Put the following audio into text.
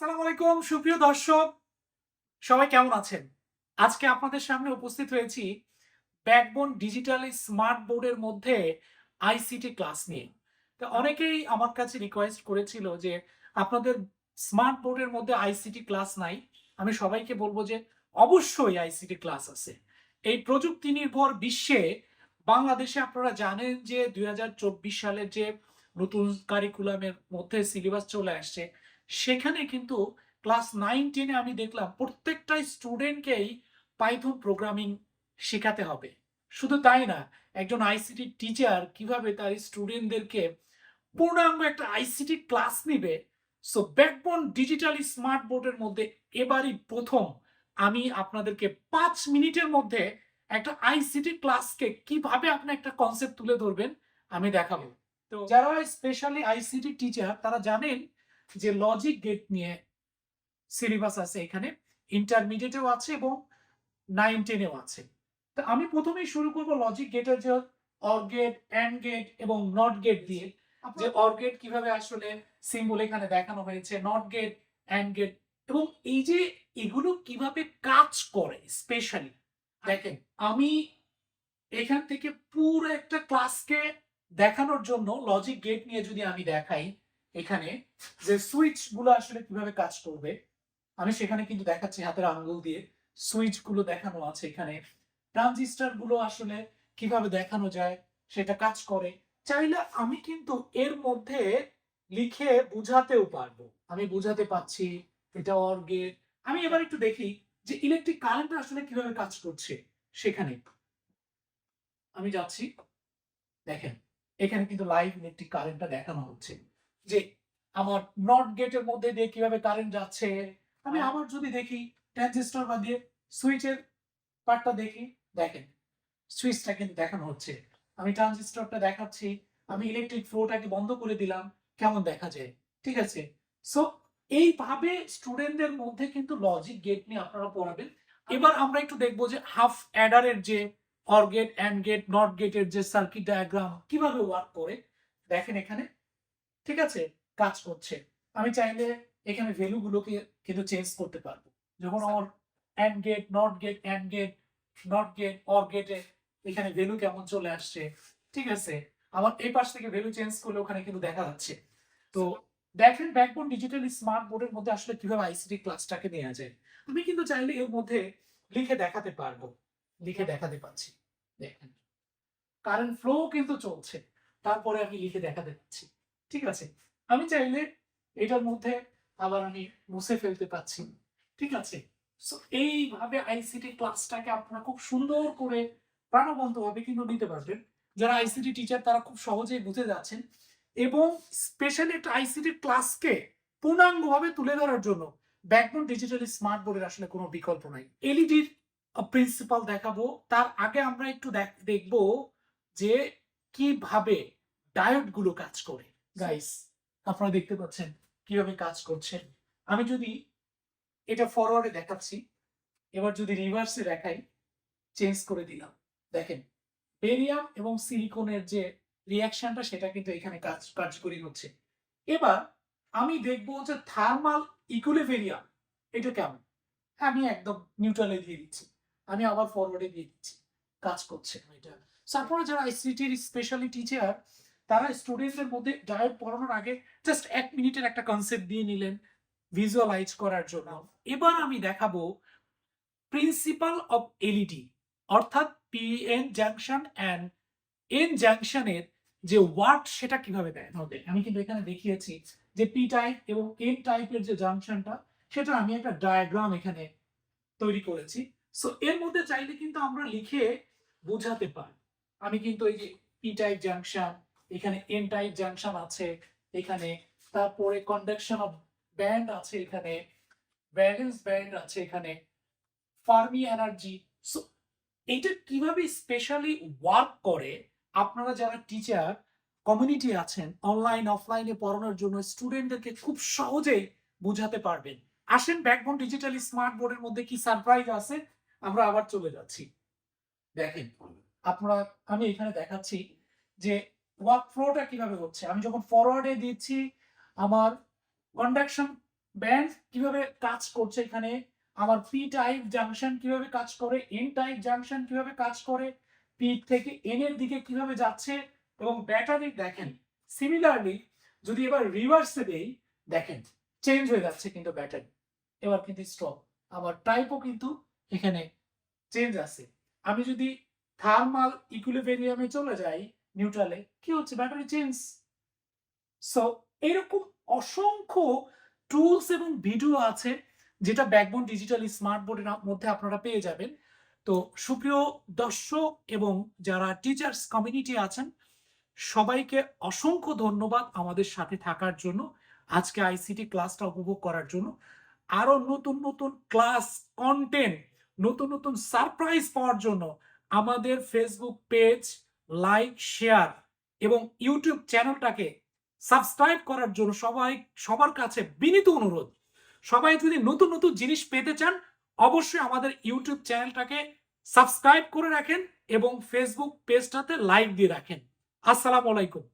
আসসালামু আলাইকুম, সুপ্রিয় দর্শক। সবাই কেমন আছেন? আজকে আপনাদের সামনে উপস্থিত হয়েছি ব্যাকবোন ডিজিটাল স্মার্ট বোর্ডের মধ্যে আইসিটি ক্লাস নিয়ে। তো অনেকেই আমার কাছে রিকোয়েস্ট করেছিল যে আপনাদের স্মার্ট বোর্ডের মধ্যে আইসিটি ক্লাস নাই। আমি সবাইকে বলব যে অবশ্যই আইসিটি ক্লাস আছে। এই প্রযুক্তি নির্ভর বিশ্বে বাংলাদেশে আপনারা জানেন যে দুই সালের যে নতুন কারিকুলামের মধ্যে সিলেবাস চলে আসছে সেখানে কিন্তু ক্লাস নাইন টেনে আমি দেখলাম প্রত্যেকটা স্টুডেন্টকেই পাইথন প্রোগ্রামিং শেখাতে হবে। শুধু তাই না একজন আইসিটি টিচার কীভাবে তার স্টুডেন্টদেরকে পূর্ণাঙ্গ একটা আইসিটি ক্লাস নিবে সো ব্যাকবোন ডিজিটাল স্মার্ট বোর্ডের মধ্যে এবারই প্রথম আমি আপনাদেরকে পাঁচ মিনিটের মধ্যে একটা আইসিটি ক্লাসকে কীভাবে আপনি একটা কনসেপ্ট তুলে ধরবেন আমি দেখাবো। তো যারা স্পেশালি আইসিটি টিচার তারা জানেন যে লজিক গেট নিয়ে সিলেবাস আছে এখানে ইন্টারমিডিয়েটেও আছে এবং নাইন টেনেও আছে। তো আমি প্রথমেই শুরু করব লজিক গেটের যে অর গেট অ্যান্ড গেট এবং নট গেট দিয়ে যে অর গেট কীভাবে আসলে সিম্বল এখানে দেখানো হয়েছে নট গেট অ্যান্ড গেট এবং এই যে এগুলো কীভাবে কাজ করে স্পেশালি দেখেন আমি এখান থেকে পুরো একটা ক্লাসকে দেখানোর জন্য লজিক গেট নিয়ে যদি আমি দেখাই এখানে যে সুইচগুলো আসলে কীভাবে কাজ করবে, আমি সেখানে কিন্তু দেখাচ্ছি হাতের আঙ্গুল দিয়ে। সুইচগুলো দেখানো আছে এখানে। ট্রানজিস্টারগুলো আসলে কীভাবে দেখানো যায়, সেটা কাজ করে। চাইলে আমি কিন্তু এর মধ্যে লিখে বুঝাতেও পারব। আমি বুঝাতে পাচ্ছি এটা অর গেট আমি এবার একটু দেখি যে ইলেকট্রিক কারেন্ট আসলে কীভাবে কাজ করছে সেখানে। আমি যাচ্ছি, দেখেন, এখানে কিন্তু লাইভ ইলেকট্রিক কারেন্টটা দেখানো হচ্ছে। যে আমার নট গেটের মধ্যে দিয়ে কীভাবে কারেন্ট যাচ্ছে আমি আবার যদি দেখি ট্রানজিস্টর বা দিয়ে সুইচের পার্টটা দেখি দেখেন সুইচটা কিন্তু দেখানো হচ্ছে। আমি ট্রানজিস্টরটা দেখাচ্ছি আমি ইলেকট্রিক ফ্লোটাকে বন্ধ করে দিলাম কেমন দেখা যায় ঠিক আছে? সো এইভাবে স্টুডেন্টদের মধ্যে কিন্তু লজিক গেট নিয়ে আপনারা পড়াবেন। এবার আমরা একটু দেখব যে হাফ অ্যাডারের যে or gate and gate not গেটের যে সার্কিট ডায়াগ্রাম কীভাবে ওয়ার্ক করে। দেখেন এখানে ঠিক আছে? কাজ করছে। আমি চাইলে এখানে ভ্যালু গুলোকে কিন্তু চেঞ্জ করতে পারব। যখন আমার and gate not gate and gate not gate or গেটে এখানে ভ্যালু কেমন চলে আসছে ঠিক আছে? আমার এই পাশ থেকে ভ্যালু চেঞ্জ করলে ওখানে কিন্তু দেখা যাচ্ছে। তো দেখেন ব্যাকবোন ডিজিটাল স্মার্ট বোর্ডের মধ্যে আসলে কীভাবে আইসিটি ক্লাসটাকে নেওয়া যায়? আমি কিন্তু চাইলে এর মধ্যে লিখে দেখাতে পারব। লিখে দেখাতে পারছি। দেখেন। কারেন্ট ফ্লো কিন্তু চলছে। তারপরে আমি লিখে দেখাতে পাচ্ছি ঠিক আছে? আমি চাইলে এটার মধ্যে আবার আমি মুছে ফেলতে পাচ্ছি ঠিক আছে? সো এইভাবে আইসিটি ক্লাসটাকে আপনারা খুব সুন্দর করে প্রাণবন্ত ভাবে কিন্তু নিতে পারবেন। যারা আইসিটি টিচার তারা খুব সহজেই বুঝে যাচ্ছেন। এবং স্পেশালি একটা আইসিটি ক্লাসকে পূর্ণাঙ্গভাবে তুলে ধরার জন্য ব্যাকবোন ডিজিটাল স্মার্ট বোর্ডের আসলে কোনো বিকল্প নাই। এলইডির প্রিন্সিপাল দেখাবো। তার আগে আমরা একটু দেখ- দেখব যে কীভাবে ডায়োডগুলো কাজ করে। গাইস আপনারা দেখতে পাচ্ছেন কীভাবে কাজ করছে আমি যদি এটা ফরওয়ার্ডে দেখাচ্ছি, এবার যদি রিভার্সে দেখাই চেঞ্জ করে দিলাম। দেখেন বেরিয়াম এবং সিলিকনের যে রিয়াকশনটা সেটা কিন্তু এখানে কাজ, কার্যকরী হচ্ছে। এবার আমি দেখব যে থার্মাল ইকুলিভেরিয়াম এটা কেমন? আমি একদম নিউট্রালে দিয়ে দিচ্ছি। আমি আবার ফরওয়ার্ডে দিয়ে দিচ্ছি। কাজ করছে এটা। আপনারা যারা আইসিটির স্পেশালি টিচার তারা স্টুডেন্টদের মধ্যে ডায়েট পড়ানোর আগে জাস্ট এক মিনিটের একটা কনসেপ্ট দিয়ে নিলেন ভিজুয়ালাইজ করার জন্য। এবার আমি দেখাবো প্রিন্সিপাল অফ এলইডি অর্থাৎ পিএন জাংশন অ্যান্ড এন জাংশনের যে ওয়ার্ড সেটা কীভাবে দেয়। হবে আমি কিন্তু এখানে দেখিয়েছি যে পি টাইপ এবং এন টাইপের যে জাংশনটা সেটা আমি একটা ডায়াগ্রাম এখানে তৈরি করেছি। সো এর মধ্যে চাইলে কিন্তু আমরা লিখে বোঝাতে পারি। আমি কিন্তু এই যে পি টাইপ জাংশন এখানে এন টাইপ জাংশন আছে, এখানে তারপরে কন্ডাকশন অফ ব্যান্ড আছে এখানে ব্যালেন্স ব্যান্ড আছে এখানে ফার্মি এনার্জি সো এটা কীভাবে স্পেশালি ওয়ার্ক করে? আপনারা যারা টিচার কমিউনিটি আছেন অনলাইন অফলাইনে পড়ানোর জন্য স্টুডেন্টদেরকে খুব সহজেই বোঝাতে পারবেন। আসেন ব্যাকবোন ডিজিটাল স্মার্ট বোর্ডের মধ্যে কি সারপ্রাইজ আছে? আমরা আবার চলে যাচ্ছি। দেখেন, আপনারা, আমি এখানে দেখাচ্ছি যে ওয়ার্ক ফ্লোটা কীভাবে হচ্ছে? আমি যখন ফরওয়ার্ডে দিচ্ছি আমার কন্ডাকশন ব্যান্ড কীভাবে কাজ করছে এখানে, আমার পি টাইপ জাংশন কীভাবে কাজ করে এন টাইপ জাংশন কীভাবে কাজ করে পি থেকে এন এর দিকে কীভাবে যাচ্ছে এবং ব্যাটারি দেখেন। সিমিলারলি যদি এবার রিভার্সে দেই, দেখেন চেঞ্জ হয়ে যাচ্ছে কিন্তু ব্যাটারি এবার কিন্তু স্ট্রং আমার টাইপও কিন্তু এখানে চেঞ্জ আছে। আমি যদি থার্মাল ইকুইলিব্রিয়ামে চলে যাই নিউট্রালে কি হচ্ছে? ব্যাটারি চেঞ্জ সো এরকম অসংখ্য টুলস এবং ভিডিও আছে, যেটা ব্যাকবোন ডিজিটাল স্মার্ট বোর্ডের মধ্যে আপনারা পেয়ে যাবেন। তো, সুপ্রিয় দর্শক এবং যারা টিচার্স কমিউনিটি আছেন, সবাইকে অসংখ্য ধন্যবাদ আমাদের সাথে থাকার জন্য, আজকে আইসিটি ক্লাসটা উপভোগ করার জন্য। আরও নতুন নতুন ক্লাস কন্টেন্ট নতুন নতুন সারপ্রাইজ পাওয়ার জন্য আমাদের ফেসবুক পেজ লাইক শেয়ার এবং ইউটিউব চ্যানেলটাকে সাবস্ক্রাইব করার জন্য সবাই, সবার কাছে বিনীত অনুরোধ। সবাই যদি নতুন নতুন জিনিস পেতে চান, অবশ্যই আমাদের ইউটিউব চ্যানেলটাকে সাবস্ক্রাইব করে রাখেন এবং ফেসবুক পেজটাতে লাইক দিয়ে রাখেন। আসসালামু আলাইকুম।